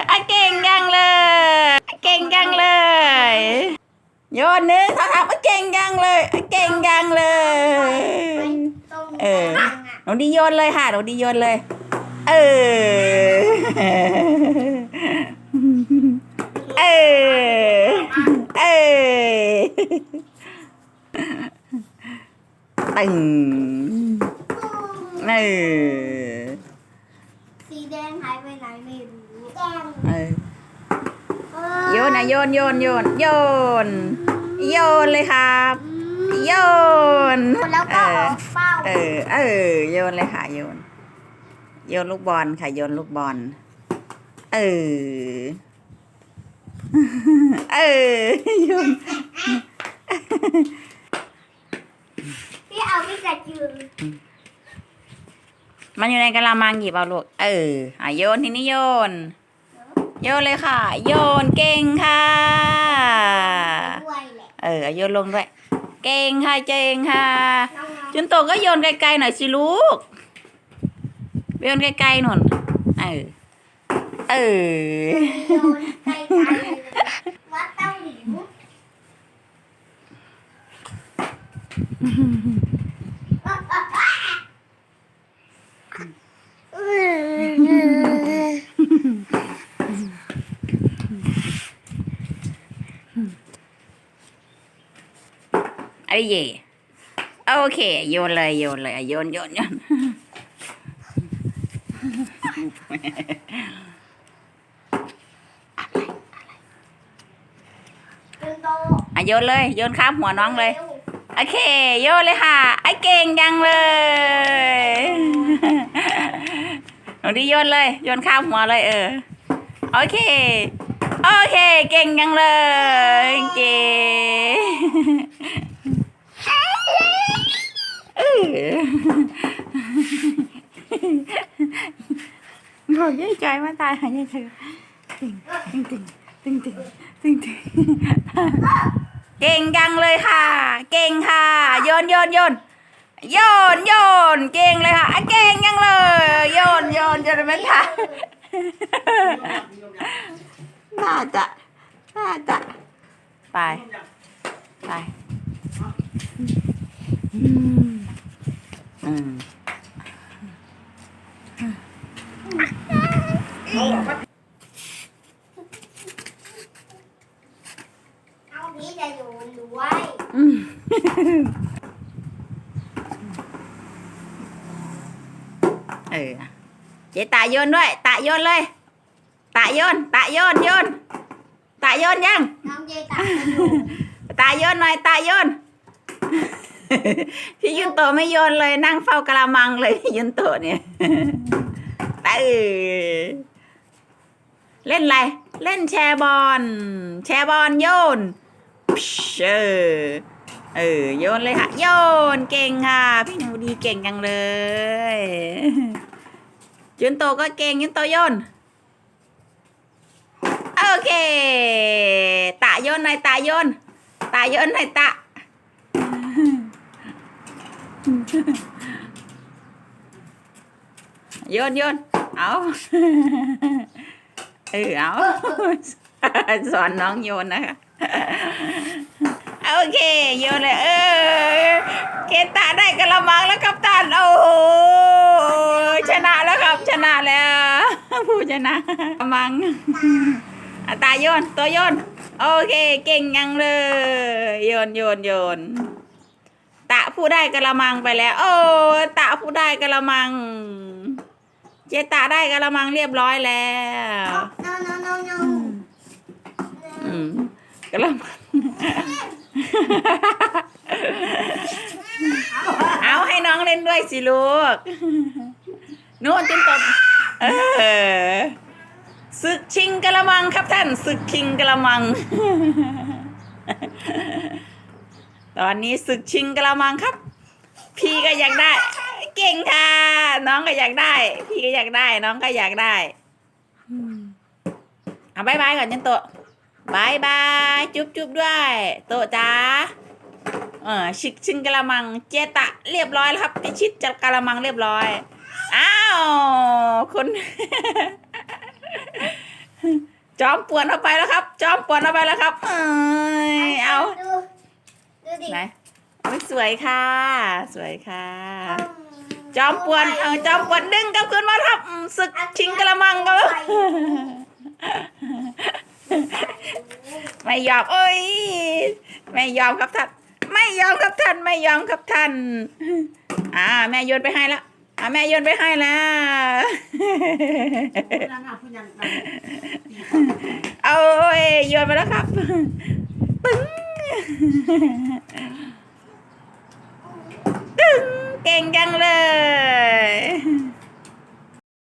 ยอะเก่งยังเลยเก่งยังเลย โยนนึ่งสองสามอะเก่งยังเลยเก่งยังเลย เออหนูดีโยนเลยค่ะหนูดีโยนเลย เออ เออ เออตึงเออ สีแดงหายไปไหนไม่รู้แดง เออ โย นนะโยนโยนโยนโยนโยนเลยครับโยนแล้วก็ออกเป้าเออเออโยนเลยค่ะโยน โยนลูกบอลค่ะโยนลูกบอลเออเออโยนพี่เอาพี่กระจือมันอยู่ในกะละมังหยิบเอาลูกเอออะโยนทีนี้โยน โยนเลยค่ะ โยนเก่งค่ะ เออโยนลงด้วย เก่งค่ะเก่งค่ะ จุนโตก็โยนไกลๆหน่อยสิลูกโยนไกลๆหน่นเออเออโยนใกลๆวัดเต้าหลิวไอ้เย่โอเค โยนเลยโยนเลยโยนโยนโยนอะโยนเลย โยนข้ามหัวน้องเลย โอเค โยนเลยค่ะ ไอ้เก่งยังเลยหนูดีโยนเลย โยนข้ามหัวเลยเออ โอเค โอเค เก่งยังเลย เก่งเออ บอกยายจอยมาตายหายายเธอติงติงติงติงติงติงติงเก่งยังเลยค่ะ เก่งค่ะโยนโยนโยนโยนโยนเก่งเลยค่ะเก่งยังเลยโยนโยนจนไม่ทันน่าจะน่าจะไปไปอืมอืม เอาพี่จะโยนด้วยอืมเออเจ๊ตาโยนด้วย ตาโยนเลย ตาโยน ตาโยนโยน ตาโยนยัง น้องเจตาจะโยนตาโยนหน่อย ตาโยน พี่ยุนโตไม่โยนเลยนั่งเฝ้ากระมังเลยพี่ยุนโตเนี่ยตเออเล่นอะไร เล่นแชร์บอลแชร์บอลโยนเออเออโยนเลยค่ะ โยนเก่งค่ะ พี่หนูดีเก่งจังเลยยุนโตก็เก่งยุนโตโยนโอเคตะโยนหน่อยตะโยนตะโยนหน่อยตะ โยนโยนเอาเออเอาสอนน้องโยนนะคะโอเคโยนเลยเออเคตาได้กระมังแล้วครับท่านโอ้โหชนะแล้วครับชนะแล้วผู้ชนะกระมังตาโยนตัวโยนโอเค เก่งยังเลยโยนโยนโยน ผู้ได้กระมังไปแล้ว โอ้ตะผู้ได้กระมัง เจตาได้กระมังเรียบร้อยแล้วน้องน้องน้องน้องอืมกระมัง เอาให้น้องเล่นด้วยสิลูกนู่นจนตบเออศึกชิงกระมังครับท่านศึกชิงกระมัง ตอนนี้ศึกชิงกระมังครับ พี่ก็อยากได้ เก่งค่ะ น้องก็อยากได้ พี่ก็อยากได้ น้องก็อยากได้อืมเอาบายบายก่อนจันโตะบายบายจุ๊บจุ๊บด้วย โตะจ้าเออชิกชิงกระมังเจตะเรียบร้อยแล้วครับไอชิดจับกระมังเรียบร้อยอ้าวคุณจอมป่วนเอาไปแล้วครับ จอมป่วนเอาไปแล้วครับ เอ้ยเอา ดูดูดิไหนโอ้ยสวยค่ะ สวยค่ะ จอมป่วนเออจอมป่วนดึงกลับคืนมาครับอืมศึกชิงกระมังกันแล้วไม่ยอมเอ้ยไม่ยอมครับท่านไม่ยอมครับท่านไม่ยอมครับท่านอ่าแม่โยนไปให้แล้วอ่าแม่โยนไปให้แล้วผู้ยังอะผู้ยังอะตีก่อนเอาเอ้ยโยนไปแล้วครับตึ้งตึ้ง เก่งจังเลย